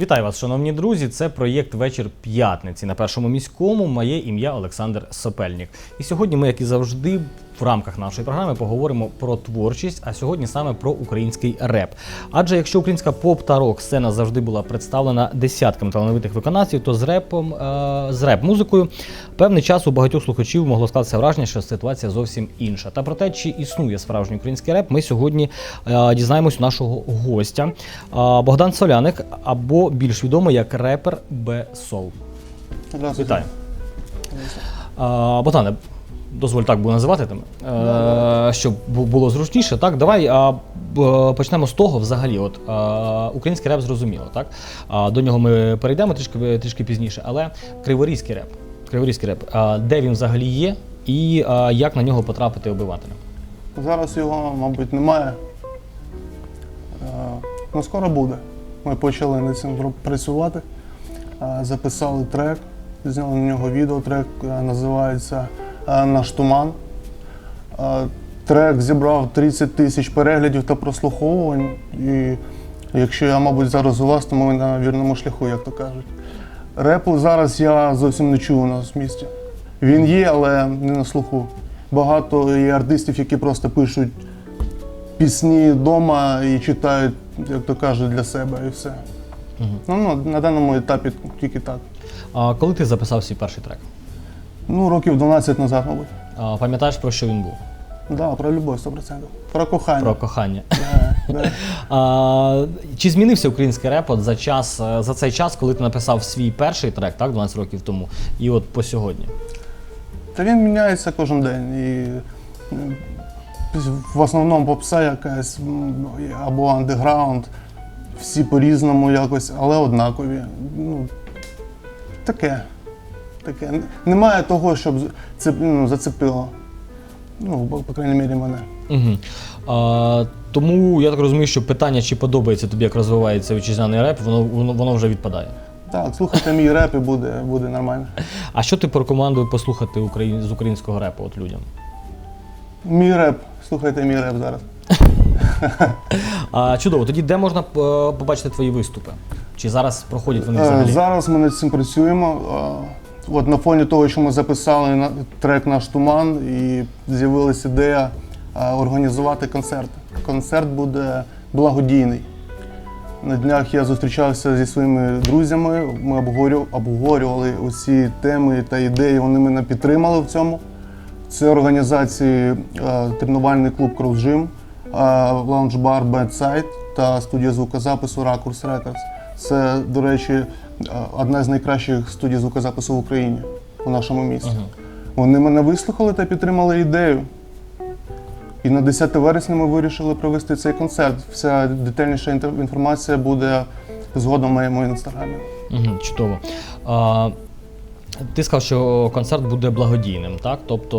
Вітаю вас, шановні друзі. Це проєкт Вечір п'ятниці на першому міському. Моє ім'я Олександр Сопельник. І сьогодні ми, як і завжди, в рамках нашої програми поговоримо про творчість, а сьогодні саме про український реп. Адже якщо українська поп та рок сцена завжди була представлена десятками талановитих виконавців, то з репом е- з реп-музикою певний час у багатьох слухачів могло склатися враження, що ситуація зовсім інша. Та про те, чи існує справжній український реп, ми сьогодні е- дізнаємось у нашого гостя Е, Богдан Соляник, або більш відомий як репер Б Сол. Вітаю. Богдане, дозволь так буду називати тебе, е, щоб бу- було зручніше. Так, давай б- почнемо з того взагалі. От, а, український реп зрозуміло, так? До нього ми перейдемо трішки, трішки пізніше, але криворізький реп. Криворізький реп. Де він взагалі є і як на нього потрапити обивателям? Зараз його, мабуть, немає. Е, Ну, скоро буде. Ми почали над цим пр- працювати, Е, записали трек, зняли на нього відео. Трек е, називається е, Наш туман. Е, Трек зібрав 30 тисяч переглядів та прослуховувань. І якщо я, мабуть, зараз у вас, то ми на вірному шляху, як то кажуть. Репу зараз я зовсім не чую у нас в місті. Він є, але не на слуху. Багато є артистів, які просто пишуть пісні вдома і читають, як то кажуть, для себе і все. Мгм. Ну, ну, на даному етапі тільки так. А, коли ти записав свій перший трек? Ну, років 12 назад, мабуть. А, пам'ятаєш про що він був? Да, про любов 100%. Про кохання. Про кохання. Да, да. А, чи змінився український реп от за час е, за цей час, коли ти написав свій перший трек, так, 12 років тому, і от по сьогодні? Та він міняється кожен день. І в основному попса якась або андеграунд. Всі по-різному якось, але однакові. Ну, таке. Таке. Немає того, щоб це ну, зацепило. Ну, по, по крайній мірі, мене. Угу. А, тому я так розумію, що питання, чи подобається тобі, як розвивається вітчизняний реп, воно, воно, воно вже відпадає. Так, слухайте мій реп і буде, буде нормально. А що ти порекомендуєш послухати україн... з українського репу от людям? Мій реп, слухайте мій реп зараз. А, чудово, тоді де можна е, побачити твої виступи? Чи зараз проходять вони Е, взагалі? Зараз ми над цим працюємо. Е, От на фоні того, що ми записали трек Наш туман, і з'явилася ідея е, організувати концерт. Концерт буде благодійний. На днях я зустрічався зі своїми друзями. Ми обговорю- обговорювали усі теми та ідеї. Вони мене підтримали в цьому. Це організації е, тренувальний клуб Крузжим, лаунж-бар Bedside та студія звукозапису Ракурс Records. Це, до речі, е, одна з найкращих студій звукозапису в Україні у нашому місті. Вони мене вислухали та підтримали ідею. І на 10 вересня ми вирішили провести цей концерт. Вся детальніша інформація буде згодом в моєму інстаграмі. Угу, чудово. А, ти сказав, що концерт буде благодійним, так? Тобто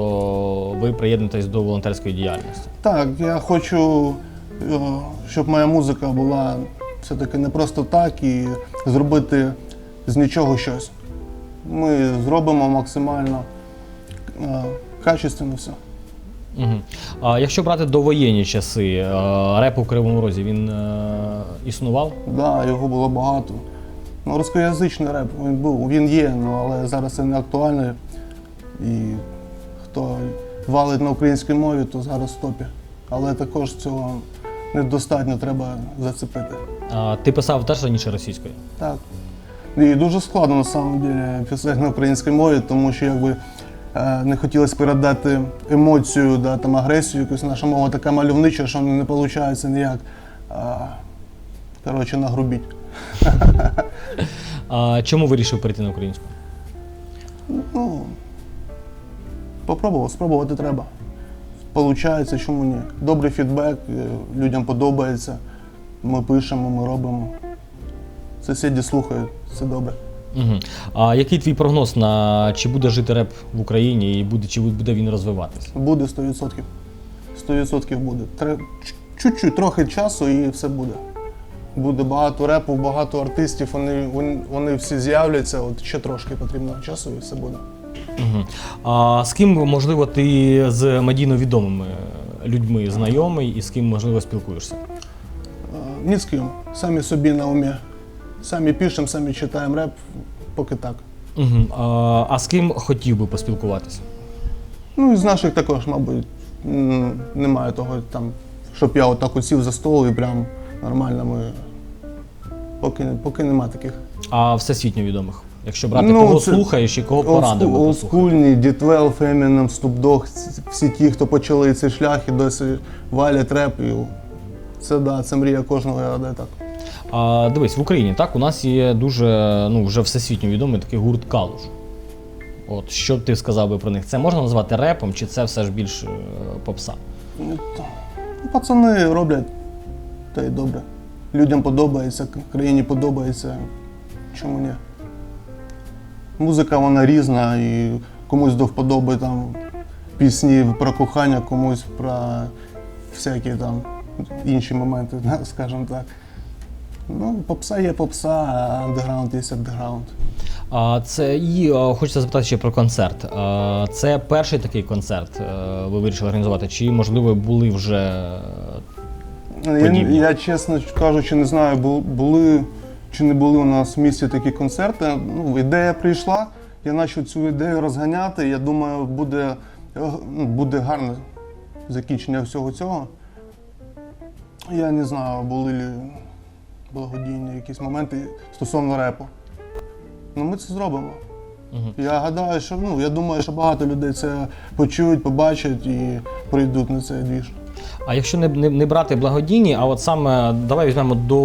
ви приєднуєтесь до волонтерської діяльності. Так, я хочу, е, щоб моя музика була все-таки не просто так і зробити з нічого щось. Ми зробимо максимально е, качественно все. Угу. А якщо брати довоєнні часи, е, реп у Кривому Розі він е, існував? Да, його було багато. Ну, рускоязичний реп він був, він є, ну, але зараз це не актуально. І хто валить на українській мові, то зараз в топі. Але також цього недостатньо треба зацепити. А, ти писав теж раніше російською? Так. І дуже складно на самом деле писати на українській мові, тому що якби е, не хотілося передати емоцію, да, там, агресію, якусь наша мова така мальовнича, що не виходить ніяк. Коротше, нагрубіть. А, чому вирішив перейти на українську? Ну, попробував, спробувати треба. Получається, чому ні? Добрий фідбек, е, людям подобається. Ми пишемо, ми робимо. Сусіді слухають, все добре. Угу. А який твій прогноз на чи буде жити реп в Україні і буде, чи буде він розвиватися? Буде 100%. 100% буде. Чуть-чуть, трохи часу і все буде. Буде багато репу, багато артистів, вони, вони, вони всі з'являться, от ще трошки потрібно часу і все буде. Угу. А з ким, можливо, ти з медійно відомими людьми знайомий і з ким, можливо, спілкуєшся? Ні з ким, самі собі на умі. Самі пишемо, самі читаємо реп, поки так. Угу. А, а з ким хотів би поспілкуватися? Ну і з наших також, мабуть, м, немає того там, щоб я отак от сів за стол і прям нормально ми. Поки, поки нема таких. А всесвітньо відомих. Якщо брати, Ну, кого це слухаєш і кого порадив би послухати. Олдскульні, D12, Eminem, Snoop Dogg, ці- всі ті, хто почали цей шлях і досі валять реп. І це да, це мрія кожного я гадаю так. А, дивись, в Україні так у нас є дуже ну вже всесвітньо відомий такий гурт Калуш. От що б ти сказав би про них? Це можна назвати репом, чи це все ж більш е, попса? Ну, та- ну, пацани роблять, та й добре. Людям подобається, к- країні подобається. Чому ні? Музика вона різна і комусь до вподоби там пісні про кохання, комусь про всякі там інші моменти, скажімо так. Ну, попса є попса, а андеграунд є андеграунд. А це і хочеться запитати ще про концерт. А, це перший такий концерт е, ви вирішили організувати? Чи можливо були вже Я, подібні. я чесно кажучи, не знаю, бу- були чи не були у нас в місті такі концерти. Ну, ідея прийшла, я почав цю ідею розганяти. Я думаю, буде, е, ну, буде гарне закінчення всього цього. Я не знаю, були ли благодійні якісь моменти стосовно репу. Ну, ми це зробимо. Мгм. Я гадаю, що ну, я думаю, що багато людей це почують, побачать і прийдуть на цей двіж. А якщо не, не, не брати благодійні, а от саме давай візьмемо до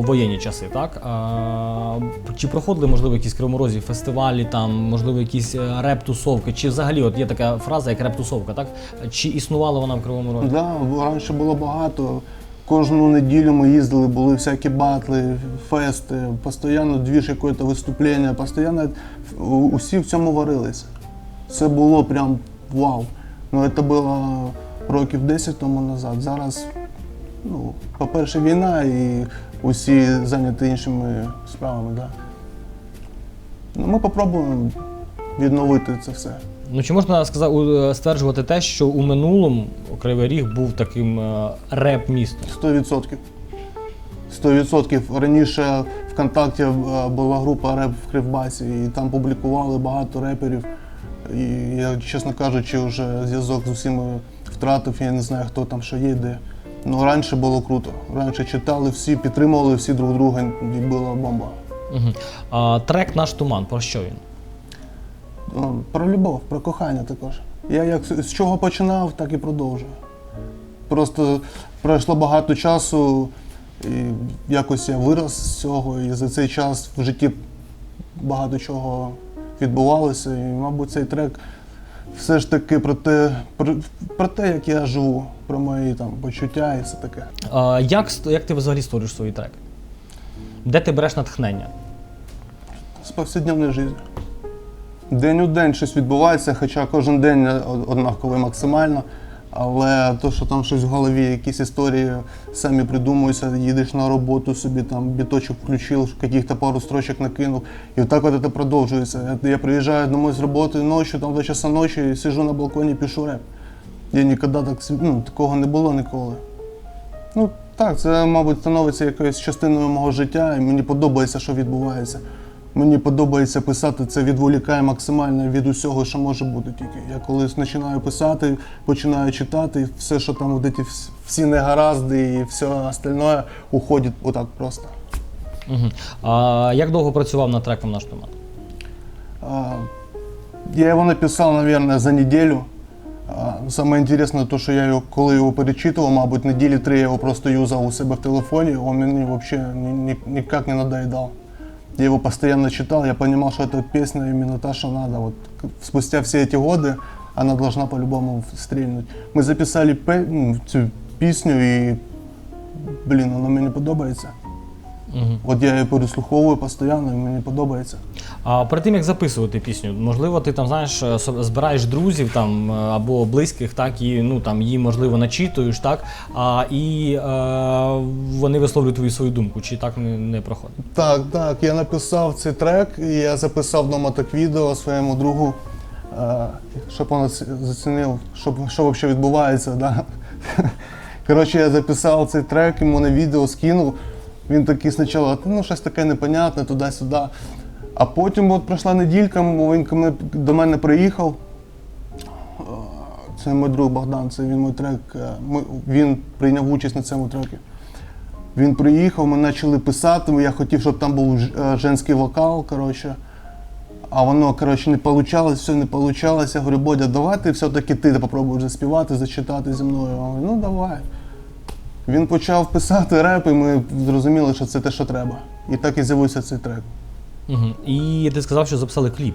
воєнні часи, так? А, чи проходили, можливо, якісь кривоморозі фестивалі, там, можливо, якісь е, реп-тусовки, чи взагалі от є така фраза, як реп-тусовка, так? Чи існувала вона в Кривому Розі? Да, раніше було багато. Кожну неділю ми їздили, були всякі батли, фести, постійно двіж якесь виступлення, постійно усі в цьому варилися. Це було прям вау. Ну це було років 10 тому назад. Зараз, ну, по-перше, війна і усі зайняті іншими справами. Да. Ну, ми спробуємо відновити це все. Ну чи можна сказати, стверджувати те, що у минулому Кривий Ріг був таким е, реп-містом? 100%. 100%. Раніше ВКонтакті е, була група реп в Кривбасі, і там публікували багато реперів. І я, чесно кажучи, вже зв'язок з усіма втратив, я не знаю, хто там що є, де. Ну раніше було круто. Раніше читали всі, підтримували всі друг друга, і була бомба. Угу. А, трек наш туман, про що він? Про любов, про кохання також. Я як з з чого починав, так і продовжую. Просто пройшло багато часу, і якось я вирос з цього, і за цей час в житті багато чого відбувалося. І, мабуть, цей трек все ж таки про те, про, про те, як я живу, про мої там почуття і все таке. А, як, як ти взагалі створюєш свої треки? Де ти береш натхнення? з повсякденної життя. День у день щось відбувається, хоча кожен день однаковий максимально. Але то, що там щось в голові, якісь історії самі придумуються, їдеш на роботу собі, там біточок включив, яких-то пару строчок накинув. І отак от це продовжується. Я, приїжджаю домой з роботи ночі, там до часу ночі, і сижу на балконі, пишу реп. Я ніколи так, ну, такого не було ніколи. Ну так, це, мабуть, становиться якоюсь частиною мого життя, і мені подобається, що відбувається. Мені подобається писати, це відволікає максимально від усього, що може бути тільки. Я коли починаю писати, починаю читати, все, що там от ці всі негаразди і все остальне уходить отак просто. Угу. А, як довго працював над треком наш туман? А, Я его написал, наверное, за неделю. А, Самое интересное то, что я його, коли його перечитував, мабуть, неділі три я його просто юзав у себе в телефоні, он мені вообще ни, ни, никак не надоедал. Я его постоянно читал, я понимал, что эта песня именно та, что надо. Вот к- спустя все эти годы она должна по-любому стрельнуть. Мы записали пе- ну, цю пісню і, блін, вона мені подобається. Угу. От я її переслуховую постійно і мені подобається. А перед тим як записувати пісню, можливо, ти там знаєш, збираєш друзів там е, або близьких, так і ну там їм можливо начитуєш, так а і е, вони висловлюють твою свою думку, чи так не, не проходить? Так, так, я написав цей трек, і я записав вдома так відео своєму другу, е, щоб він зацінив, щоб, що взагалі відбувається. Да? Коротше, я записав цей трек, йому на відео скинув. Він такий спочатку, ну щось таке непонятне, туди-сюди. А потім от пройшла неділька, він до мене приїхав. Це мій друг Богдан, це він мій трек. е, Він прийняв участь на цьому трекі. Він приїхав, ми почали писати. Я хотів, щоб там був е, женський вокал. Коротше. А воно, коротше, не вийшло, все не вийшло. Я говорю, Бодя, давай ти все-таки ти попробуєш заспівати, зачитати зі мною. Я говорю, ну давай. Він почав писати реп, і ми зрозуміли, що це те, що треба. І так і з'явився цей трек. Угу. І ти сказав, що записали кліп.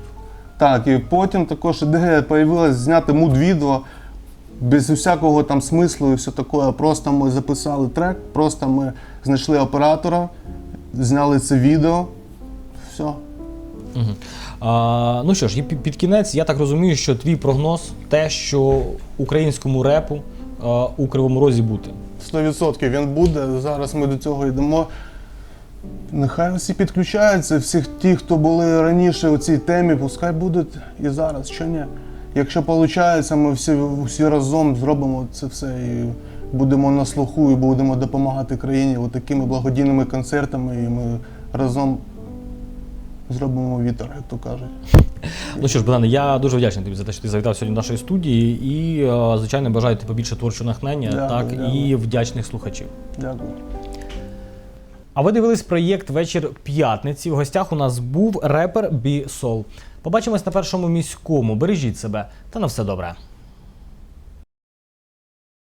Так, і потім також ідея з'явилася зняти муд-відео без усякого там смислу і все таке. Просто ми записали трек, просто ми знайшли оператора, зняли це відео. Все. Угу. А, ну що ж, і під кінець, я так розумію, що твій прогноз те, що українському репу а, у Кривому Розі бути. 100% він буде. Зараз ми до цього йдемо. Нехай всі підключаються, всі ті, хто були раніше у цій темі, пускай будуть і зараз, що ні. Якщо виходить, ми всі, всі разом зробимо це все і будемо на слуху, і будемо допомагати країні Отакими такими благодійними концертами, і ми разом зробимо вітер, як то кажуть. Ну що ж, Богдане, я дуже вдячний тобі за те, що ти завітав сьогодні до нашої студії, і, е, звичайно, бажаю тобі побільше творчого натхнення, Дякую, так і вдячних слухачів. Дякую. А ви дивились проєкт Вечір п'ятниці. В гостях у нас був репер Бі Сол. Побачимось на першому міському. Бережіть себе та на все добре.